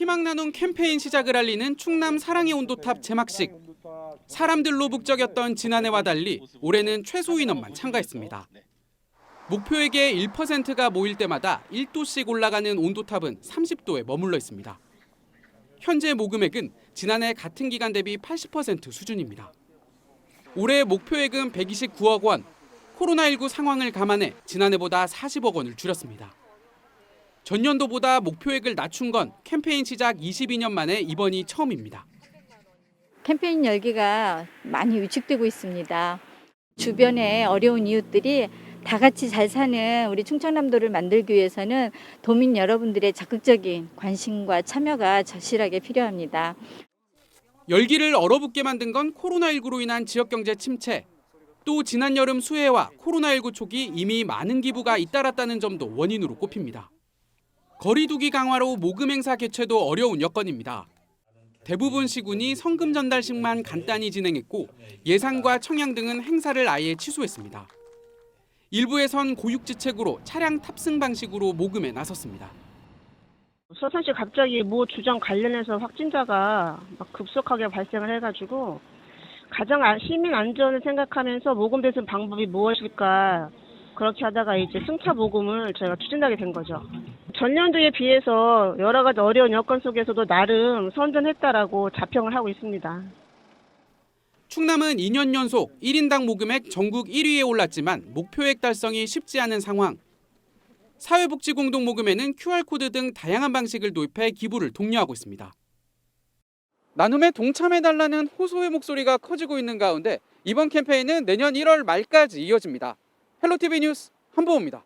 희망 나눔 캠페인 시작을 알리는 충남 사랑의 온도탑 제막식. 사람들로 북적였던 지난해와 달리 올해는 최소 인원만 참가했습니다. 목표액의 1%가 모일 때마다 1도씩 올라가는 온도탑은 30도에 머물러 있습니다. 현재 모금액은 지난해 같은 기간 대비 80% 수준입니다. 올해 목표액은 129억 원. 코로나19 상황을 감안해 지난해보다 40억 원을 줄였습니다. 전년도보다 목표액을 낮춘 건 캠페인 시작 22년 만에 이번이 처음입니다. 캠페인 열기가 많이 위축되고 있습니다. 주변에 어려운 이웃들이 다 같이 잘 사는 우리 충청남도를 만들기 위해서는 도민 여러분들의 적극적인 관심과 참여가 절실하게 필요합니다. 열기를 얼어붙게 만든 건 코로나19로 인한 지역 경제 침체. 또 지난 여름 수해와 코로나19 초기 이미 많은 기부가 잇따랐다는 점도 원인으로 꼽힙니다. 거리두기 강화로 모금 행사 개최도 어려운 여건입니다. 대부분 시군이 성금 전달식만 간단히 진행했고 예산과 청양 등은 행사를 아예 취소했습니다. 일부에선 고육지책으로 차량 탑승 방식으로 모금에 나섰습니다. 서산시 갑자기 모 주점 관련해서 확진자가 막 급속하게 발생을 해가지고 가장 아- 시민 안전을 생각하면서 모금 대응 방법이 무엇일까 그렇게 하다가 이제 승차 모금을 저희가 추진하게 된 거죠. 전년도에 비해서 여러 가지 어려운 여건 속에서도 나름 선전했다라고 자평을 하고 있습니다. 충남은 2년 연속 1인당 모금액 전국 1위에 올랐지만 목표액 달성이 쉽지 않은 상황. 사회복지공동 모금에는 QR코드 등 다양한 방식을 도입해 기부를 독려하고 있습니다. 나눔에 동참해달라는 호소의 목소리가 커지고 있는 가운데 이번 캠페인은 내년 1월 말까지 이어집니다. 헬로티비 뉴스 한보호입니다.